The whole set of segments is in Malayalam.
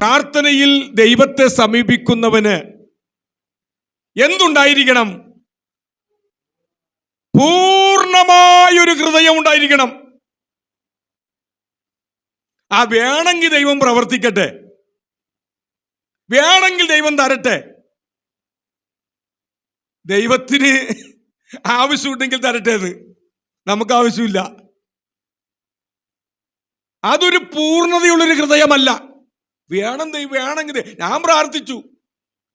പ്രാർത്ഥനയിൽ ദൈവത്തെ സമീപിക്കുന്നവന് എന്തുണ്ടായിരിക്കണം? പൂർണമായൊരു ഹൃദയം ഉണ്ടായിരിക്കണം. ആ വേണമെങ്കിൽ ദൈവം പ്രവർത്തിക്കട്ടെ. വേണമെങ്കിൽ ദൈവം തരട്ടെ. ദൈവത്തിന് ആവശ്യമുണ്ടെങ്കിൽ തരട്ടെ എന്ന് നമുക്ക് ആവശ്യമില്ല. അതൊരു പൂർണതയുള്ളൊരു ഹൃദയമല്ല. വേണം ദൈവം വേണമെങ്കിൽ ഞാൻ പ്രാർത്ഥിച്ചു.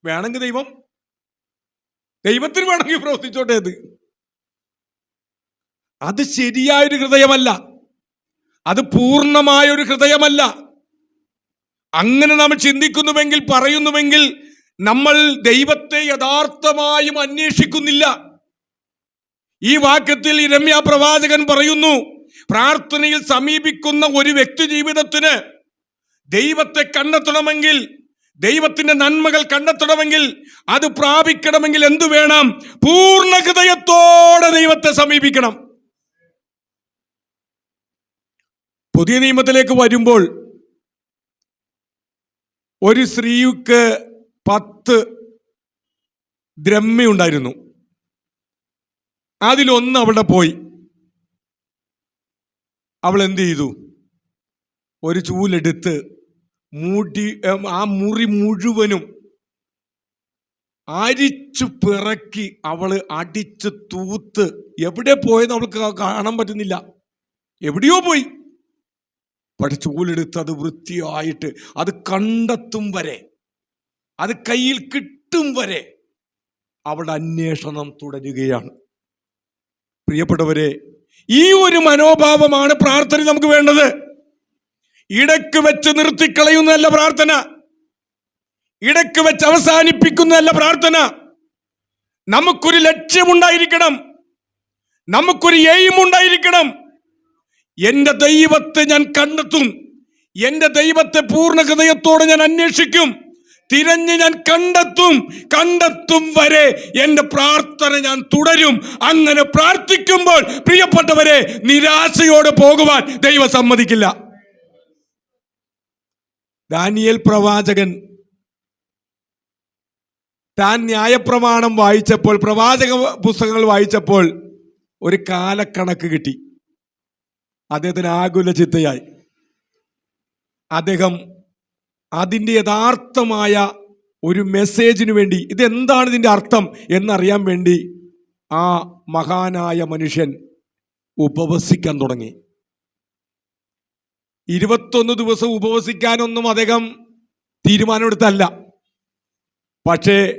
വേണമെങ്കിൽ ദൈവം ദൈവത്തിന് വേണമെങ്കിൽ പ്രവർത്തിച്ചോട്ടെ അത്. അത് ശരിയായൊരു ഹൃദയമല്ല. അത് പൂർണമായൊരു ഹൃദയമല്ല. അങ്ങനെ നമ്മൾ ചിന്തിക്കുന്നുവെങ്കിൽ പറയുന്നുവെങ്കിൽ നമ്മൾ ദൈവത്തെ യഥാർത്ഥമായും അന്വേഷിക്കുന്നില്ല. ഈ വാക്യത്തിൽ രമ്യ പ്രവാചകൻ പറയുന്നു പ്രാർത്ഥനയിൽ സമീപിക്കുന്ന ഒരു വ്യക്തി ജീവിതത്തിന് ദൈവത്തെ കണ്ടെത്തണമെങ്കിൽ ദൈവത്തിന്റെ നന്മകൾ കണ്ടെത്തണമെങ്കിൽ അത് പ്രാപിക്കണമെങ്കിൽ എന്തു വേണം? പൂർണ ഹൃദയത്തോടെ ദൈവത്തെ സമീപിക്കണം. പുതിയ നിയമത്തിലേക്ക് വരുമ്പോൾ ഒരു സ്ത്രീക്ക് പത്ത് ദ്രമ്യുണ്ടായിരുന്നു അതിലൊന്ന് അവിടെ പോയി. അവൾ എന്ത് ചെയ്തു? ഒരു ചൂലെടുത്ത് മൂടി ആ മുറി മുഴുവനും അരിച്ചു പിറക്കി അവൾ അടിച്ച് തൂത്ത് എവിടെ പോയെന്ന് അവൾക്ക് കാണാൻ പറ്റുന്നില്ല. എവിടെയോ പോയി. പഠിച്ചു ചൂലെടുത്ത് അത് വൃത്തിയായിട്ട് അത് കണ്ടെത്തും വരെ അത് കയ്യിൽ കിട്ടും വരെ അവളുടെ അന്വേഷണം തുടരുകയാണ്. പ്രിയപ്പെട്ടവരെ ഈ ഒരു മനോഭാവമാണ് പ്രാർത്ഥന നമുക്ക് വേണ്ടത്. ഇടയ്ക്ക് വെച്ച് നിർത്തിക്കളയുന്നതല്ല പ്രാർത്ഥന. ഇടയ്ക്ക് വെച്ച് അവസാനിപ്പിക്കുന്നതല്ല പ്രാർത്ഥന. നമുക്കൊരു ലക്ഷ്യമുണ്ടായിരിക്കണം. നമുക്കൊരു എയിം ഉണ്ടായിരിക്കണം എന്റെ ദൈവത്തെ ഞാൻ കണ്ടെത്തും. എന്റെ ദൈവത്തെ പൂർണ ഹൃദയത്തോടെ ഞാൻ അന്വേഷിക്കും. തിരഞ്ഞ് ഞാൻ കണ്ടെത്തും. കണ്ടെത്തും വരെ എന്റെ പ്രാർത്ഥന ഞാൻ തുടരും. അങ്ങനെ പ്രാർത്ഥിക്കുമ്പോൾ പ്രിയപ്പെട്ടവരെ നിരാശയോടെ പോകുവാൻ ദൈവം സമ്മതിക്കില്ല. ദാനിയേൽ പ്രവാചകൻ താൻ ന്യായപ്രമാണം വായിച്ചപ്പോൾ പ്രവാചക പുസ്തകങ്ങൾ വായിച്ചപ്പോൾ ഒരു കാലക്കണക്ക് കിട്ടി. അദ്ദേഹത്തിന് ആകുല ചിത്തയായി. അദ്ദേഹം അതിന്റെ യഥാർത്ഥമായ ഒരു മെസ്സേജിന് വേണ്ടി ഇതെന്താണ് ഇതിന്റെ അർത്ഥം എന്നറിയാൻ വേണ്ടി ആ മഹാനായ മനുഷ്യൻ ഉപവസിക്കാൻ തുടങ്ങി. ഇരുപത്തൊന്ന് ദിവസം ഉപവസിക്കാനൊന്നും അദ്ദേഹം തീരുമാനമെടുത്തല്ല പക്ഷേ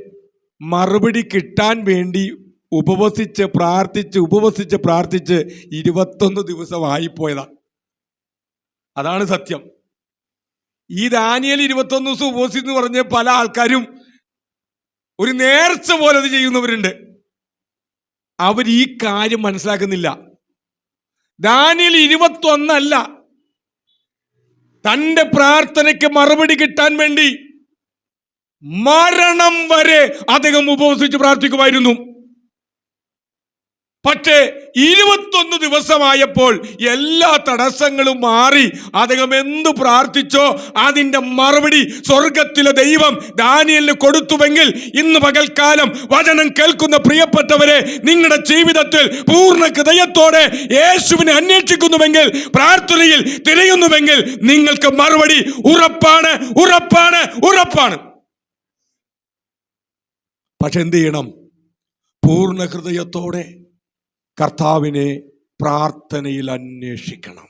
മറുപടി കിട്ടാൻ വേണ്ടി ഉപവസിച്ച് പ്രാർത്ഥിച്ച് ഉപവസിച്ച് പ്രാർത്ഥിച്ച് ഇരുപത്തൊന്ന് ദിവസമായിപ്പോയതാണ് അതാണ് സത്യം. ഈ ദാനിയൽ ഇരുപത്തൊന്ന് ദിവസം ഉപവസിച്ച് പറഞ്ഞ് പല ആൾക്കാരും ഒരു നേർച്ച പോലെ അത് ചെയ്യുന്നവരുണ്ട്. അവർ ഈ കാര്യം മനസ്സിലാക്കുന്നില്ല. ദാനിയൽ ഇരുപത്തൊന്നല്ല തന്റെ പ്രാർത്ഥനയ്ക്ക് മറുപടി കിട്ടാൻ വേണ്ടി മരണം വരെ അദ്ദേഹം ഉപവസിച്ച് പ്രാർത്ഥിക്കുമായിരുന്നു. പക്ഷേ ഇരുപത്തൊന്ന് ദിവസമായപ്പോൾ എല്ലാ തടസ്സങ്ങളും മാറി. അദ്ദേഹം എന്തു പ്രാർത്ഥിച്ചോ അതിന്റെ മറുപടി സ്വർഗത്തിലെ ദൈവം ദാനിയലിന് കൊടുത്തുവെങ്കിൽ ഇന്ന് പകൽക്കാലം വചനം കേൾക്കുന്ന പ്രിയപ്പെട്ടവരെ നിങ്ങളുടെ ജീവിതത്തിൽ പൂർണ ഹൃദയത്തോടെ യേശുവിനെ അന്വേഷിക്കുന്നുവെങ്കിൽ പ്രാർത്ഥനയിൽ തിരയുന്നുവെങ്കിൽ നിങ്ങൾക്ക് മറുപടി ഉറപ്പാണ് ഉറപ്പാണ് ഉറപ്പാണ്. പക്ഷെ എന്ത് ചെയ്യണം? പൂർണ ഹൃദയത്തോടെ കർത്താവിനെ പ്രാർത്ഥനയിൽ അന്വേഷിക്കണം.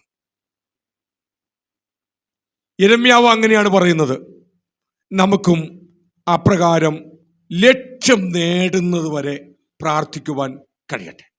ഇരമ്യാവ് അങ്ങനെയാണ് പറയുന്നത്. നമുക്കും അപ്രകാരം ലക്ഷ്യം നേടുന്നത് വരെ പ്രാർത്ഥിക്കുവാൻ കഴിയട്ടെ.